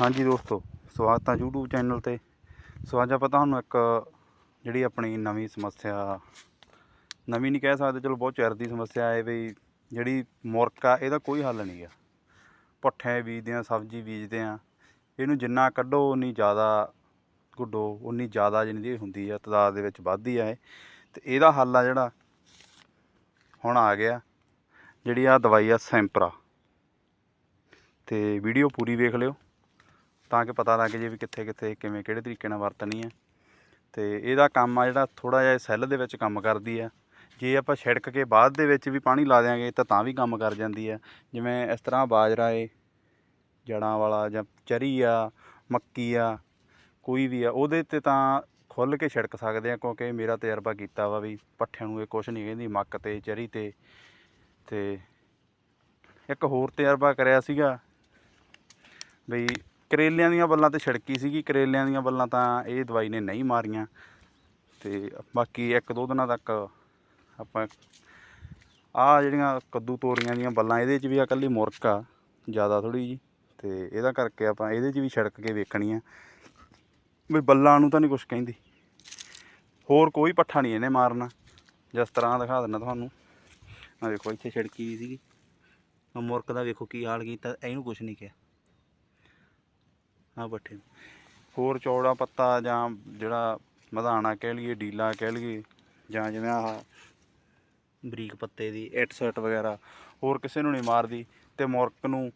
ਹਾਂਜੀ ਦੋਸਤੋ, ਸਵਾਗਤ ਹੈ YouTube ਚੈਨਲ ਤੇ। ਸੋ ਅੱਜ ਆਪਾਂ ਤੁਹਾਨੂੰ ਇੱਕ ਜਿਹੜੀ ਆਪਣੀ ਨਵੀਂ ਸਮੱਸਿਆ, ਨਵੀਂ ਨਹੀਂ ਕਹਿ ਸਕਦੇ, ਚਲੋ ਬਹੁਤ ਚਿਰ ਦੀ ਸਮੱਸਿਆ ਹੈ ਵੀ ਜਿਹੜੀ ਮੁਰਕ ਆ, ਇਹਦਾ ਕੋਈ ਹੱਲ ਨਹੀਂ ਆ। ਪੱਠੇ ਬੀਜਦੇ ਆ, ਸਬਜ਼ੀ ਬੀਜਦੇ ਆ, ਇਹਨੂੰ ਜਿੰਨਾ ਕੱਢੋ, ਉਨੀ ਜ਼ਿਆਦਾ ਗੁੱਡੋ, ਉਨੀ ਜ਼ਿਆਦਾ ਜਿਹੜੀ ਹੁੰਦੀ ਆ, ਤਦਾਦ ਦੇ ਵਿੱਚ ਵੱਧਦੀ ਆ ਇਹ। ਤੇ ਇਹਦਾ ਹੱਲ ਆ ਜਿਹੜਾ, ਹੁਣ ਆ ਗਿਆ, ਜਿਹੜੀ ਆ ਦਵਾਈ ਆ ਸੈਂਪਰਾ। ਤੇ ਵੀਡੀਓ ਪੂਰੀ ਵੇਖ ਲਿਓ। ਤਾਂ ਕਿ ਪਤਾ ਲੱਗ ਜੇ ਵੀ ਕਿੱਥੇ ਕਿੱਥੇ ਕਿਵੇਂ ਕਿਹੜੇ ਤਰੀਕੇ ਨਾਲ ਵਰਤਣੀ ਹੈ। ਤੇ ਇਹਦਾ ਕੰਮ ਆ ਜਿਹੜਾ ਥੋੜਾ ਜਿਹਾ ਸੈੱਲ ਦੇ ਵਿੱਚ ਕੰਮ ਕਰਦੀ ਆ ਜੇ ਆਪਾਂ ਛਿੜਕ ਕੇ ਬਾਅਦ ਦੇ ਵਿੱਚ ਵੀ ਪਾਣੀ ਲਾ ਦਿਆਂਗੇ ਤਾਂ ਤਾਂ ਵੀ ਕੰਮ ਕਰ ਜਾਂਦੀ ਆ ਜਿਵੇਂ ਇਸ ਤਰ੍ਹਾਂ ਬਾਜਰਾ ਏ, ਜੜਾਂ ਵਾਲਾ ਜਾਂ ਚਰੀ ਆ, ਮੱਕੀ ਆ, ਕੋਈ ਵੀ ਆ, ਉਹਦੇ ਤੇ ਤਾਂ ਖੁੱਲ ਕੇ ਛਿੜਕ ਸਕਦੇ ਆ ਕਿਉਂਕਿ ਮੇਰਾ ਤਜਰਬਾ ਕੀਤਾ ਵਾ ਵੀ ਪੱਠਿਆਂ ਨੂੰ ਇਹ ਕੁਛ ਨਹੀਂ ਕਹਿੰਦੀ, ਮੱਕ ਤੇ, ਚਰੀ ਤੇ। ਤੇ ਇੱਕ ਹੋਰ ਤਜਰਬਾ ਕਰਿਆ ਸੀਗਾ ਬਈ ਕਰੇਲਿਆਂ ਦੀਆਂ ਬੱਲਾਂ ਤੇ ਛਿੜਕੀ ਸੀਗੀ, ਕਰੇਲਿਆਂ ਦੀਆਂ ਬੱਲਾਂ ਤਾਂ ਇਹ ਦਵਾਈ ਨੇ ਨਹੀਂ ਮਾਰੀਆਂ। ਤੇ ਬਾਕੀ ਇੱਕ ਦੋ ਦਿਨਾਂ ਤੱਕ ਆਪਾਂ ਆ ਜਿਹੜੀਆਂ ਕੱਦੂ ਤੋਰੀਆਂ ਦੀਆਂ ਬੱਲਾਂ ਇਹਦੇ 'ਚ ਵੀ ਆ ਇਕੱਲੀ ਮੁਰਕ ਆ, ਜ਼ਿਆਦਾ ਥੋੜੀ ਜੀ ਤੇ ਇਹਦਾ ਕਰਕੇ ਆਪਾਂ ਇਹਦੇ 'ਚ ਵੀ ਛਿੜਕ ਕੇ ਵੇਖਣੀ ਆ ਵੀ ਬੱਲਾਂ ਨੂੰ ਤਾਂ ਨਹੀਂ ਕੁਝ ਕਹਿੰਦੀ। ਹੋਰ ਕੋਈ ਪੱਠਾ ਨਹੀਂ ਇਹਨੇ ਮਾਰਨਾ। ਜਿਸ ਤਰ੍ਹਾਂ ਦਿਖਾ ਦਿੰਦਾ ਤੁਹਾਨੂੰ। ਆ ਵੇਖੋ ਇੱਥੇ ਛਿੜਕੀ ਵੀ ਸੀਗੀ। ਮੁਰਕ ਦਾ ਵੇਖੋ ਕੀ ਹਾਲ ਕੀਤਾ, ਇਹਨੂੰ ਕੁਝ ਨਹੀਂ ਕਿਹਾ। ਆ ਪੱਠੇ। ਨੂੰ। ਹੋਰ ਚੌੜਾ ਪੱਤਾ ਜਾਂ ਜਿਹੜਾ ਮਧਾਣਾ ਕਹਿ ਲਈਏ, ਡੀਲਾ ਕਹਿ ਲਈਏ, ਜਾਂ ਜਿਵੇਂ ਆਹ ਬਰੀਕ ਪੱਤੇ ਦੀ ਇੱਟ ਸੈਟ ਵਗੈਰਾ, ਹੋਰ ਕਿਸੇ ਨੂੰ ਨਹੀਂ ਮਾਰਦੀ ਤੇ ਮੁਰਕ ਨੂੰ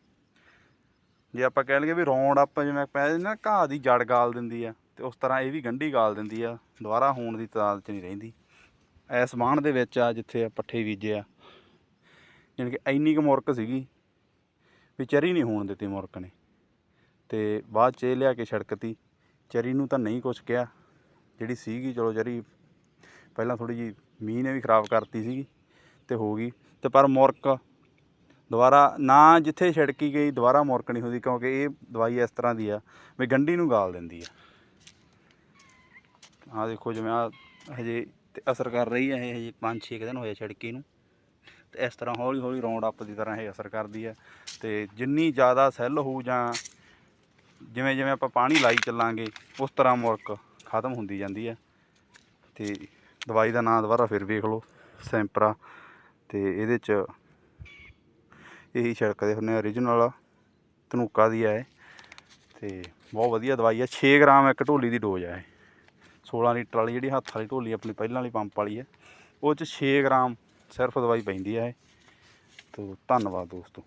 ਜੇ ਆਪਾਂ ਕਹਿ ਲਈਏ ਵੀ ਰੌਂਡ ਅਪ ਜਿਵੇਂ ਪੈ ਨਾ ਘਾਹ ਦੀ ਜੜ ਗਾਲ ਦਿੰਦੀ ਆ ਤੇ ਉਸ ਤਰ੍ਹਾਂ ਇਹ ਵੀ ਗੰਢੀ ਗਾਲ ਦਿੰਦੀ ਆ, ਦੁਬਾਰਾ ਹੋਣ ਦੀ ਤਾਦਾਦ 'ਚ ਨਹੀਂ ਰਹਿੰਦੀ। ਐਸ ਬਾਣ ਦੇ ਵਿੱਚ ਆ ਜਿੱਥੇ ਪੱਠੇ ਬੀਜੇ ਆ। ਜਾਣੀ ਕਿ ਇੰਨੀ ਕੁ ਮੁਰਕ ਸੀਗੀ ਵੀ ਚਰੀ ਨਹੀਂ ਹੋਣ ਦਿੱਤੀ ਮੁਰਕ ਨੇ। ਤੇ ਬਾਅਦ ਚ ਇਹ ਲਿਆ ਕੇ ਛੜਕਤੀ ਚਰੀ ਨੂੰ ਤਾਂ ਨਹੀਂ ਕੁਛ ਕਿਹਾ। ਜਿਹੜੀ ਸੀਗੀ, ਚਲੋ ਚਰੀ ਪਹਿਲਾਂ ਥੋੜੀ ਜੀ ਮੀਂਹ ਨੇ ਵੀ ਖਰਾਬ ਕਰਤੀ ਸੀਗੀ ਤੇ ਹੋ ਗਈ। ਤੇ ਪਰ ਮੁਰਕ ਦੁਬਾਰਾ ਨਾ ਜਿੱਥੇ ਛਿੜਕੀ ਗਈ, ਦੁਬਾਰਾ ਮੁਰਕ ਨਹੀਂ ਹੁੰਦੀ ਕਿਉਂਕਿ ਇਹ ਦਵਾਈ ਇਸ ਤਰ੍ਹਾਂ ਦੀ ਆ ਵੀ ਗੰਢੀ ਨੂੰ ਗਾਲ ਦਿੰਦੀ ਆ। ਆਹ ਦੇਖੋ ਜਿਵੇਂ ਆ ਹਜੇ ਤੇ ਅਸਰ ਕਰ ਰਹੀ ਹੈ ਇਹ ਹਜੇ 5-6 ਦਿਨ ਹੋਏ ਛਿੜਕੀ ਨੂੰ। ਤੇ ਇਸ ਤਰ੍ਹਾਂ ਹੌਲੀ ਹੌਲੀ ਰੌਂਡ ਅਪ ਦੀ ਤਰ੍ਹਾਂ ਇਹ ਅਸਰ ਕਰਦੀ ਹੈ ਤੇ ਜਿੰਨੀ ਜ਼ਿਆਦਾ ਸੈੱਲ ਹੋਊ ਜਾਂ ਜਿਵੇਂ ਜਿਵੇਂ ਆਪਾਂ ਪਾਣੀ ਲਾਈ ਚੱਲਾਂਗੇ, ਉਸ ਤਰ੍ਹਾਂ ਮੁਰਕ ਖਤਮ ਹੁੰਦੀ ਜਾਂਦੀ ਹੈ। ਤੇ ਦਵਾਈ ਦਾ ਨਾਂ ਦੁਬਾਰਾ ਫਿਰ ਵੇਖ ਲਓ, ਸੈਂਪਰਾ। ਤੇ ਇਹਦੇ ਚ ਇਹੀ ਛਿੜਕਦੇ ਹੁੰਦੇ ਓਰੀਜਨਲ ਧਨੂਕਾ ਦੀ ਹੈ ਇਹ। ਤੇ ਬਹੁਤ ਵਧੀਆ ਦਵਾਈ ਹੈ 6 ਗ੍ਰਾਮ ਇੱਕ ਢੋਲੀ ਦੀ ਡੋਜ਼ ਹੈ ਇਹ। 16 ਲੀਟਰ ਵਾਲੀ ਜਿਹੜੀ ਹੱਥ ਵਾਲੀ ਢੋਲੀ, ਆਪਣੀ ਪਹਿਲਾਂ ਵਾਲੀ ਪੰਪ ਵਾਲੀ ਹੈ, ਉਹ ਚ 6 ਗ੍ਰਾਮ ਸਿਰਫ ਦਵਾਈ ਪੈਂਦੀ ਹੈ ਤੋ ਧੰਨਵਾਦ ਦੋਸਤੋ।